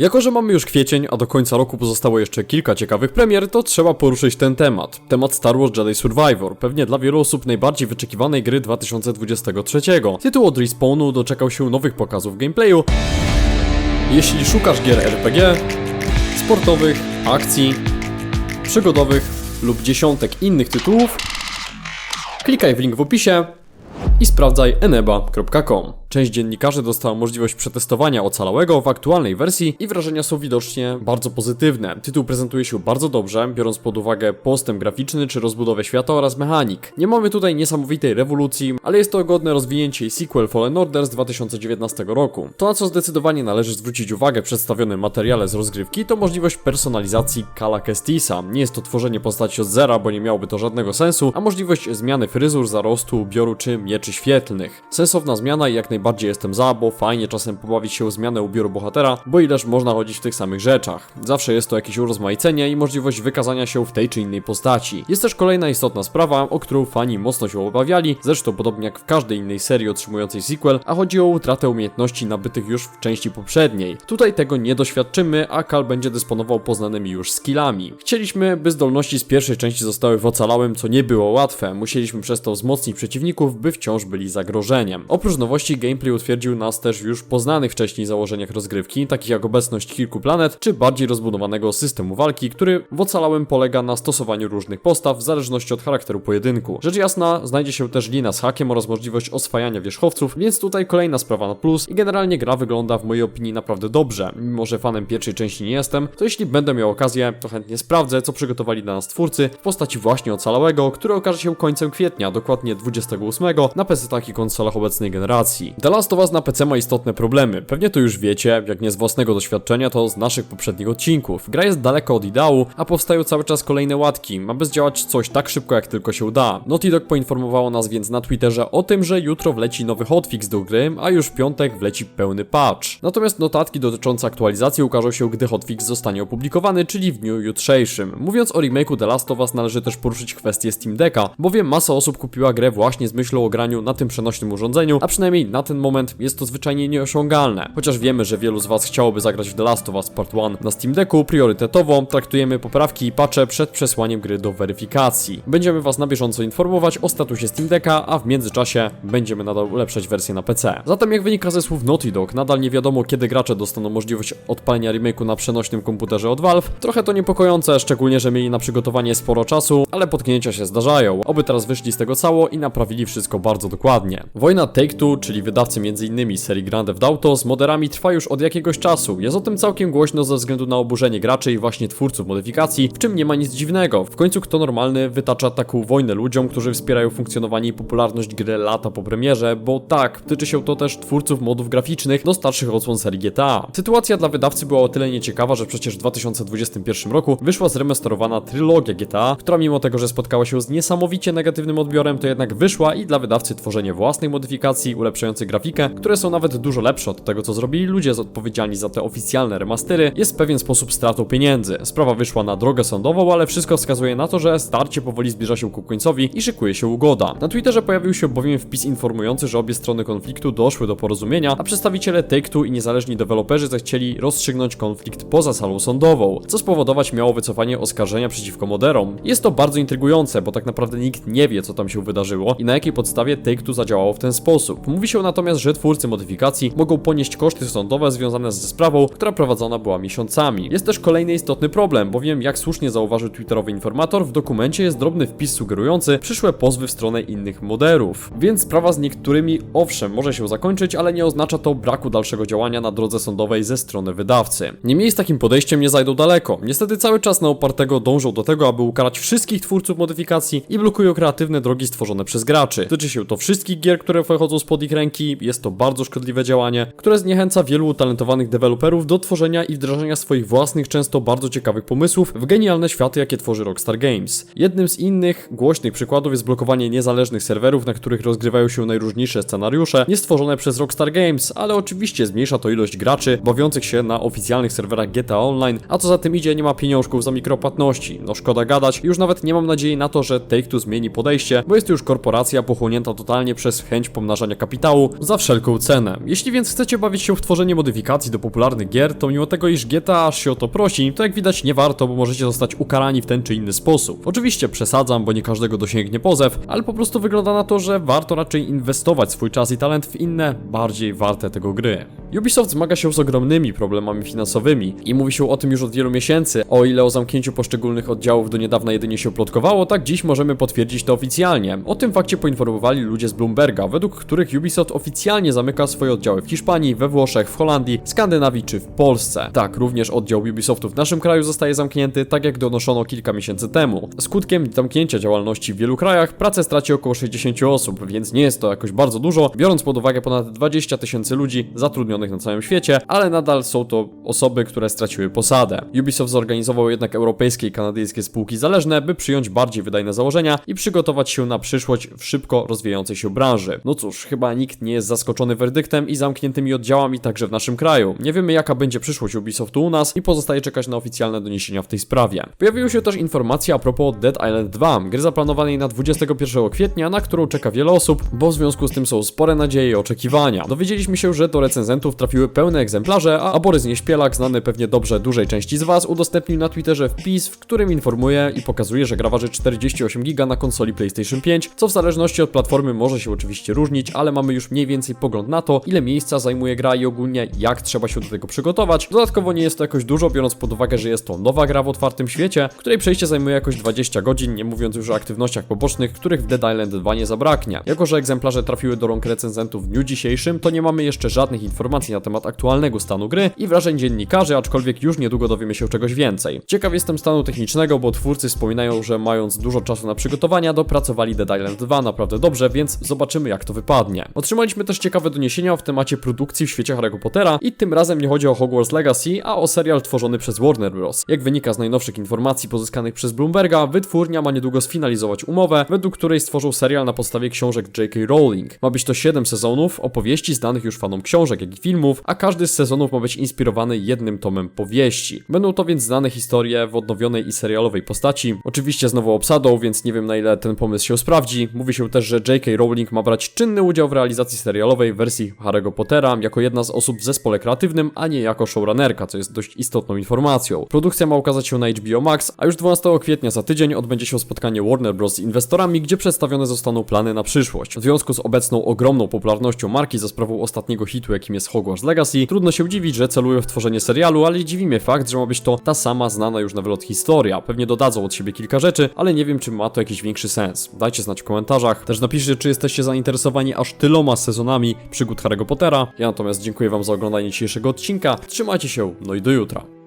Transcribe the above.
Jako, że mamy już kwiecień, a do końca roku pozostało jeszcze kilka ciekawych premier, to trzeba poruszyć ten temat. Temat Star Wars Jedi Survivor, pewnie dla wielu osób najbardziej wyczekiwanej gry 2023. Tytuł od Respawnu doczekał się nowych pokazów gameplayu. Jeśli szukasz gier RPG, sportowych, akcji, przygodowych lub dziesiątek innych tytułów, klikaj w link w opisie i sprawdzaj eneba.com. Część dziennikarzy dostała możliwość przetestowania ocalałego w aktualnej wersji i wrażenia są widocznie bardzo pozytywne. Tytuł prezentuje się bardzo dobrze, biorąc pod uwagę postęp graficzny czy rozbudowę świata oraz mechanik. Nie mamy tutaj niesamowitej rewolucji, ale jest to godne rozwinięcie i sequel Fallen Order z 2019 roku. To na co zdecydowanie należy zwrócić uwagę w przedstawionym materiale z rozgrywki to możliwość personalizacji Kala Kestisa. Nie jest to tworzenie postaci od zera, bo nie miałoby to żadnego sensu, a możliwość zmiany fryzur, zarostu, ubioru czy mieczy świetlnych. Sensowna zmiana jak najbardziej jestem za, bo fajnie czasem pobawić się o zmianę ubioru bohatera, bo ileż można chodzić w tych samych rzeczach. Zawsze jest to jakieś urozmaicenie i możliwość wykazania się w tej czy innej postaci. Jest też kolejna istotna sprawa, o którą fani mocno się obawiali, zresztą podobnie jak w każdej innej serii otrzymującej sequel, a chodzi o utratę umiejętności nabytych już w części poprzedniej. Tutaj tego nie doświadczymy, a Kal będzie dysponował poznanymi już skillami. Chcieliśmy, by zdolności z pierwszej części zostały w ocalałym, co nie było łatwe. Musieliśmy przez to wzmocnić przeciwników, by wciąż byli zagrożeniem. Oprócz nowości gameplay utwierdził nas też w już poznanych wcześniej założeniach rozgrywki, takich jak obecność kilku planet, czy bardziej rozbudowanego systemu walki, który w ocalałym polega na stosowaniu różnych postaw w zależności od charakteru pojedynku. Rzecz jasna, znajdzie się też lina z hakiem oraz możliwość oswajania wierzchowców, więc tutaj kolejna sprawa na plus i generalnie gra wygląda w mojej opinii naprawdę dobrze. Mimo, że fanem pierwszej części nie jestem, to jeśli będę miał okazję, to chętnie sprawdzę, co przygotowali dla nas twórcy w postaci właśnie ocalałego, który okaże się końcem kwietnia, dokładnie 28 na PC-tach i konsolach obecnej generacji. The Last of Us na PC ma istotne problemy. Pewnie to już wiecie, jak nie z własnego doświadczenia, to z naszych poprzednich odcinków. Gra jest daleko od ideału, a powstają cały czas kolejne łatki, aby zdziałać coś tak szybko, jak tylko się da. Naughty Dog poinformowało nas więc na Twitterze o tym, że jutro wleci nowy hotfix do gry, a już w piątek wleci pełny patch. Natomiast notatki dotyczące aktualizacji ukażą się, gdy hotfix zostanie opublikowany, czyli w dniu jutrzejszym. Mówiąc o remake'u The Last of Us, należy też poruszyć kwestię Steam Decka, bowiem masa osób kupiła grę właśnie z myślą o graniu na tym przenośnym urządzeniu, a przynajmniej na ten moment jest to zwyczajnie nieosiągalne. Chociaż wiemy, że wielu z Was chciałoby zagrać w The Last of Us Part 1 na Steam Decku, priorytetowo traktujemy poprawki i patche przed przesłaniem gry do weryfikacji. Będziemy Was na bieżąco informować o statusie Steam Decka, a w międzyczasie będziemy nadal ulepszać wersję na PC. Zatem jak wynika ze słów Naughty Dog, nadal nie wiadomo kiedy gracze dostaną możliwość odpalenia remake'u na przenośnym komputerze od Valve. Trochę to niepokojące, szczególnie, że mieli na przygotowanie sporo czasu, ale potknięcia się zdarzają. Oby teraz wyszli z tego cało i naprawili wszystko bardzo dokładnie. Wojna Take-Two, czyli wydawcy m.in. serii Grand Theft Auto, z moderami trwa już od jakiegoś czasu. Jest o tym całkiem głośno ze względu na oburzenie graczy i właśnie twórców modyfikacji, w czym nie ma nic dziwnego. W końcu kto normalny wytacza taką wojnę ludziom, którzy wspierają funkcjonowanie i popularność gry lata po premierze, bo tak, tyczy się to też twórców modów graficznych do starszych odsłon serii GTA. Sytuacja dla wydawcy była o tyle nieciekawa, że przecież w 2021 roku wyszła zremasterowana trylogia GTA, która mimo tego, że spotkała się z niesamowicie negatywnym odbiorem, to jednak wyszła i dla wydawcy tworzenie własnej modyfikacji ulepszającej grafikę, które są nawet dużo lepsze od tego, co zrobili ludzie odpowiedzialni za te oficjalne remastery, jest w pewien sposób stratą pieniędzy. Sprawa wyszła na drogę sądową, ale wszystko wskazuje na to, że starcie powoli zbliża się ku końcowi i szykuje się ugoda. Na Twitterze pojawił się bowiem wpis informujący, że obie strony konfliktu doszły do porozumienia, a przedstawiciele Take-Two i niezależni deweloperzy zechcieli rozstrzygnąć konflikt poza salą sądową, co spowodować miało wycofanie oskarżenia przeciwko moderom. Jest to bardzo intrygujące, bo tak naprawdę nikt nie wie, co tam się wydarzyło i na jakiej podstawie Take-Two zadziałało w ten sposób. Mówi się natomiast, że twórcy modyfikacji mogą ponieść koszty sądowe związane ze sprawą, która prowadzona była miesiącami. Jest też kolejny istotny problem, bowiem jak słusznie zauważył twitterowy informator, w dokumencie jest drobny wpis sugerujący przyszłe pozwy w stronę innych moderów. Więc sprawa z niektórymi owszem może się zakończyć, ale nie oznacza to braku dalszego działania na drodze sądowej ze strony wydawcy. Niemniej z takim podejściem nie zajdą daleko. Niestety cały czas na opartego dążą do tego, aby ukarać wszystkich twórców modyfikacji i blokują kreatywne drogi stworzone przez graczy. Tyczy się to wszystkich gier, które wychodzą spod ich ręki, jest to bardzo szkodliwe działanie, które zniechęca wielu utalentowanych deweloperów do tworzenia i wdrażania swoich własnych, często bardzo ciekawych pomysłów w genialne światy, jakie tworzy Rockstar Games. Jednym z innych głośnych przykładów jest blokowanie niezależnych serwerów, na których rozgrywają się najróżniejsze scenariusze, niestworzone przez Rockstar Games, ale oczywiście zmniejsza to ilość graczy bawiących się na oficjalnych serwerach GTA Online, a co za tym idzie nie ma pieniążków za mikropłatności. No szkoda gadać, już nawet nie mam nadziei na to, że Take-Two zmieni podejście, bo jest to już korporacja pochłonięta totalnie przez chęć pomnażania kapitału, za wszelką cenę. Jeśli więc chcecie bawić się w tworzenie modyfikacji do popularnych gier, to mimo tego, iż GTA aż się o to prosi, to jak widać nie warto, bo możecie zostać ukarani w ten czy inny sposób. Oczywiście przesadzam, bo nie każdego dosięgnie pozew, ale po prostu wygląda na to, że warto raczej inwestować swój czas i talent w inne, bardziej warte tego gry. Ubisoft zmaga się z ogromnymi problemami finansowymi i mówi się o tym już od wielu miesięcy. O ile o zamknięciu poszczególnych oddziałów do niedawna jedynie się plotkowało, tak dziś możemy potwierdzić to oficjalnie. O tym fakcie poinformowali ludzie z Bloomberga, według których Ubisoft oficjalnie zamyka swoje oddziały w Hiszpanii, we Włoszech, w Holandii, Skandynawii czy w Polsce. Tak, również oddział Ubisoftu w naszym kraju zostaje zamknięty, tak jak donoszono kilka miesięcy temu. Skutkiem zamknięcia działalności w wielu krajach pracę straci około 60 osób, więc nie jest to jakoś bardzo dużo, biorąc pod uwagę ponad 20 tysięcy ludzi zatrudnionych na całym świecie, ale nadal są to osoby, które straciły posadę. Ubisoft zorganizował jednak europejskie i kanadyjskie spółki zależne, by przyjąć bardziej wydajne założenia i przygotować się na przyszłość w szybko rozwijającej się branży. No cóż, chyba nikt nie jest zaskoczony werdyktem i zamkniętymi oddziałami także w naszym kraju. Nie wiemy jaka będzie przyszłość Ubisoftu u nas i pozostaje czekać na oficjalne doniesienia w tej sprawie. Pojawiły się też informacje a propos Dead Island 2, gry zaplanowanej na 21 kwietnia, na którą czeka wiele osób, bo w związku z tym są spore nadzieje i oczekiwania. Dowiedzieliśmy się, że do recenzentów trafiły pełne egzemplarze, a Borys Nieśpielak, znany pewnie dobrze dużej części z Was, udostępnił na Twitterze wpis, w którym informuje i pokazuje, że gra waży 48 GB na konsoli PlayStation 5, co w zależności od platformy może się oczywiście różnić, ale mamy już mniej więcej pogląd na to, ile miejsca zajmuje gra i ogólnie jak trzeba się do tego przygotować. Dodatkowo nie jest to jakoś dużo, biorąc pod uwagę, że jest to nowa gra w otwartym świecie, której przejście zajmuje jakoś 20 godzin, nie mówiąc już o aktywnościach pobocznych, których w Dead Island 2 nie zabraknie. Jako, że egzemplarze trafiły do rąk recenzentów w dniu dzisiejszym, to nie mamy jeszcze żadnych informacji na temat aktualnego stanu gry i wrażeń dziennikarzy, aczkolwiek już niedługo dowiemy się czegoś więcej. Ciekaw jestem stanu technicznego, bo twórcy wspominają, że mając dużo czasu na przygotowania, dopracowali Dead Island 2 naprawdę dobrze, więc zobaczymy jak to wypadnie. Otrzymaliśmy też ciekawe doniesienia w temacie produkcji w świecie Harry'ego Pottera i tym razem nie chodzi o Hogwarts Legacy, a o serial tworzony przez Warner Bros. Jak wynika z najnowszych informacji pozyskanych przez Bloomberga, wytwórnia ma niedługo sfinalizować umowę, według której stworzył serial na podstawie książek J.K. Rowling. Ma być to 7 sezonów, opowieści znanych już fanom książek, jak i filmów, a każdy z sezonów ma być inspirowany jednym tomem powieści. Będą to więc znane historie w odnowionej i serialowej postaci, oczywiście z nową obsadą, więc nie wiem na ile ten pomysł się sprawdzi. Mówi się też, że J.K. Rowling ma brać czynny udział w realizacji serialowej wersji Harry'ego Pottera jako jedna z osób w zespole kreatywnym, a nie jako showrunnerka, co jest dość istotną informacją. Produkcja ma ukazać się na HBO Max, a już 12 kwietnia za tydzień odbędzie się spotkanie Warner Bros. z inwestorami, gdzie przedstawione zostaną plany na przyszłość. W związku z obecną ogromną popularnością marki za sprawą ostatniego hitu, jakim jest Hogwarts Legacy, trudno się dziwić, że celują w tworzenie serialu, ale dziwi mnie fakt, że ma być to ta sama znana już na wylot historia. Pewnie dodadzą od siebie kilka rzeczy, ale nie wiem, czy ma to jakiś większy sens. Dajcie znać w komentarzach. Też napiszcie, czy jesteście zainteresowani aż tyloma sezonami przygód Harry'ego Pottera. Ja natomiast dziękuję Wam za oglądanie dzisiejszego odcinka. Trzymajcie się, no i do jutra.